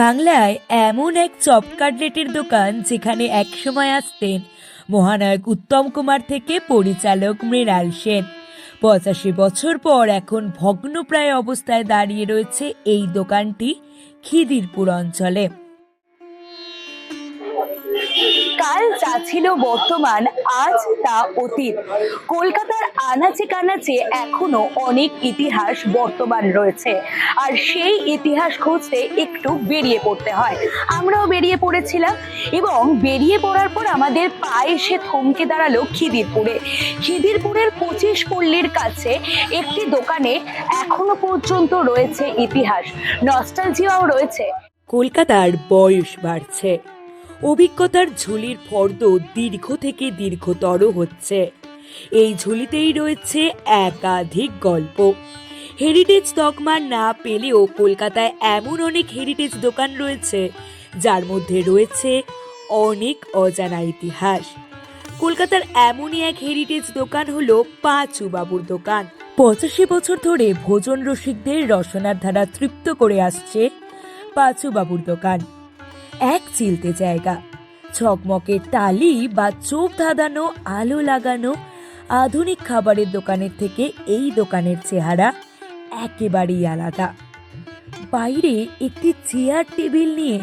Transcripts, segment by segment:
বাংলায় এমন এক চপ কাটলেটের দোকান যেখানে একসময় আসতেন মহানায়ক উত্তম কুমার থেকে পরিচালক মৃণাল সেন। পঁচাশি বছর পর এখন ভগ্নপ্রায় অবস্থায় দাঁড়িয়ে রয়েছে এই দোকানটি খিদিরপুর অঞ্চলে। কাল যা ছিল বর্তমান, আজ তা অতীত। কলকাতার আনাচে কানাচে এখনও অনেক ইতিহাস বর্তমান রয়েছে। আর সেই ইতিহাস খুঁজতে একটু বেরিয়ে পড়তে হয়। আমরাও বেরিয়ে পড়েছিলাম এবং বেরিয়ে পড়ার পর আমাদের পায়ে সে থমকে দাঁড়াল খিদিরপুরে। খিদিরপুরের পঁচিশ পল্লীর কাছে একটি দোকানে এখনও পর্যন্ত রয়েছে ইতিহাস। নস্টালজিয়াও রয়েছে। কলকাতার বয়স বাড়ছে। অভিজ্ঞতার ঝুলির ফর্দ দীর্ঘ থেকে দীর্ঘতর হচ্ছে। এই ঝুলিতেই রয়েছে একাধিক গল্প। হেরিটেজ তকমা না পেলেও কলকাতায় এমন অনেক হেরিটেজ দোকান রয়েছে, যার মধ্যে রয়েছে অনেক অজানা ইতিহাস। কলকাতার এমনই এক হেরিটেজ দোকান হলো পাঁচু বাবুর দোকান। পঁচাশি বছর ধরে ভোজন রসিকদের রসনার ধারা তৃপ্ত করে আসছে পাঁচু বাবুর দোকান। এক চিলতে জায়গা। ঝকমকে টালি বা চোখ ধাঁধানো, আলো লাগানো, আধুনিক খাবারের দোকানের থেকে এই দোকানের চেহারা একেবারেই আলাদা। বাইরে একটি চেয়ার টেবিল নিয়ে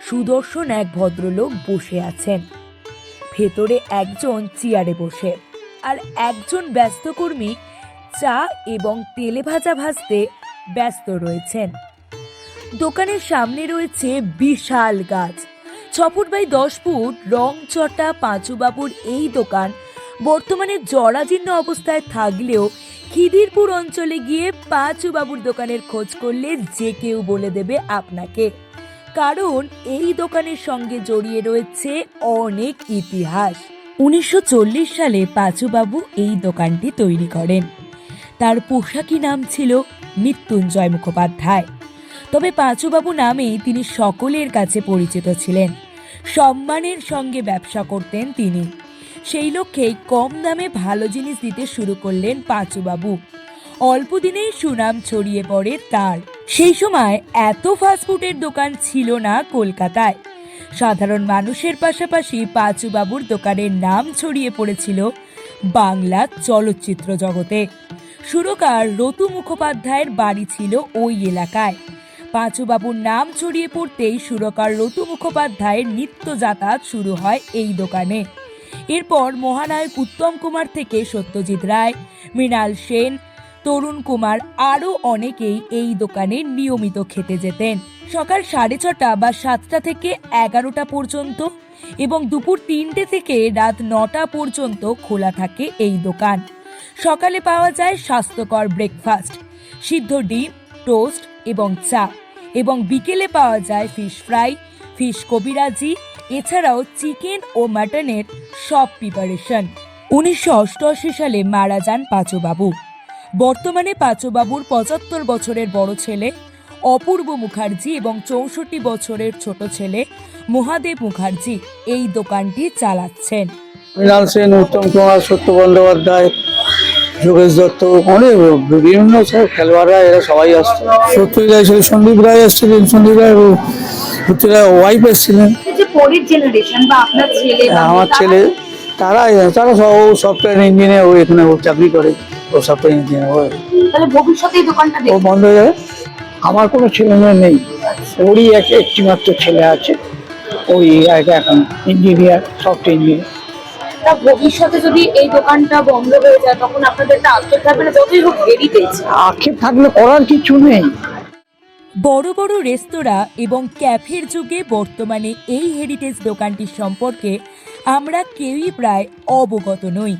সুদর্শন এক ভদ্রলোক বসে আছেন। ভেতরে একজন চেয়ারে বসে আর একজন ব্যস্ত কর্মী চা এবং তেলে ভাজা ভাজতে ব্যস্ত রয়েছেন। দোকানের সামনে রয়েছে বিশাল গাছ। ছ ফুট বাই দশ ফুট, রং চটা পাঁচুবাবুর এই দোকান বর্তমানে জরাজীর্ণ অবস্থায় থাকলেও খিদিরপুর অঞ্চলে গিয়ে পাঁচুবাবুর দোকানের খোঁজ করলে যে কেউ বলে দেবে আপনাকে। কারণ এই দোকানের সঙ্গে জড়িয়ে রয়েছে অনেক ইতিহাস। উনিশশো চল্লিশ সালে পাঁচুবাবু এই দোকানটি তৈরি করেন। তার পোশাকি নাম ছিল মৃত্যুঞ্জয় মুখোপাধ্যায়। তবে পাঁচুবাবু নামেই তিনি সকলের কাছে পরিচিত ছিলেন। সম্মানের সঙ্গে ব্যবসা করতেন তিনি। সেই লক্ষ্যেই কম দামে ভালো জিনিস দিতে শুরু করলেন পাঁচুবাবু। অল্প দিনেই সুনাম ছড়িয়ে পড়ে তার। সেই সময় এত ফাস্টফুডের দোকান ছিল না কলকাতায়। সাধারণ মানুষের পাশাপাশি পাঁচুবাবুর দোকানের নাম ছড়িয়ে পড়েছিল বাংলা চলচ্চিত্র জগতে। সুরকার রতু মুখোপাধ্যায়ের বাড়ি ছিল ওই এলাকায়। পাঁচুবাবুর নাম ছড়িয়ে পড়তেই সুরকার রতু মুখোপাধ্যায়ের নিত্য যাতায়াত শুরু হয় এই দোকানে। এরপর মহানায়ক উত্তম কুমার থেকে সত্যজিৎ রায়, মৃণাল সেন, তরুণ কুমার আরও অনেকেই এই দোকানে নিয়মিত খেতে যেতেন। সকাল সাড়ে ছটা বা সাতটা থেকে এগারোটা পর্যন্ত এবং দুপুর তিনটে থেকে রাত নটা পর্যন্ত খোলা থাকে এই দোকান। সকালে পাওয়া যায় স্বাস্থ্যকর ব্রেকফাস্ট, সিদ্ধ ডিম, টোস্ট এবং চা। এবং বিকেলে পাওয়া যায় ফিশ ফ্রাই ফিশ কবিরাজি, এছাড়াও চিকেন ও মাটনের সব প্রিপারেশন উনিশশো অষ্টআশি সালে মারা যান পাঁচুবাবু। বর্তমানে পাঁচুবাবুর পঁচাত্তর বছরের বড় ছেলে অপূর্ব মুখার্জি এবং চৌষট্টি বছরের ছোট ছেলে মহাদেব মুখার্জি এই দোকানটি চালাচ্ছেন। উত্তম কুমার সত্য বন্দ্যোপাধ্যায় যোগেশ দত্ত অনেক বিভিন্ন সব খেলোয়াড়রা এরা সবাই আসতো। সত্যজিৎ রায় ছিল সন্দীপ রায় এসেছিলেন সন্দীপ রায় ও সত্যজিৎ রায় ওয়াইফ এসেছিলেন। আমার ছেলে তারা তারা সব সফটওয়্যার ইঞ্জিনিয়ার ও এখানে ও চাকরি করে ও সফটওয়্যার ইঞ্জিনিয়ার ও। তাহলে ভবিষ্যতে এই দোকানটা ও বন্ধ হয়ে যাবে। আমার কোনো ছেলে মেয়ে নেই। ওরই এক একটি মাত্র ছেলে আছে। ওই এক এখন ইঞ্জিনিয়ার সফটওয়্যার ইঞ্জিনিয়ার তা ভবিষ্যতে যদি এই দোকানটা বন্ধ হয়ে যায় তখন আপনাদের একটা আক্ষেপ থাকবে না? যতই হোক হেরিটেজ আক্ষেপ থাকলে করার কিছু নেই। বড় বড় রেস্তোরাঁ এবং ক্যাফের যুগে বর্তমানে এই হেরিটেজ দোকানটি সম্পর্কে আমরা কেউই প্রায় অবগত নই।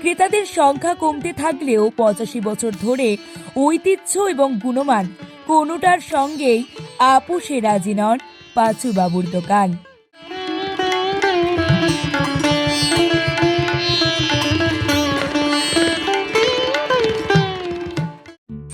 ক্রেতাদের সংখ্যা কমতে থাকলেও পঁচাশি বছর ধরে ঐতিহ্য এবং গুণমান কোনোটার সঙ্গেই আপোষে রাজি নন পাঁচুবাবুর দোকান।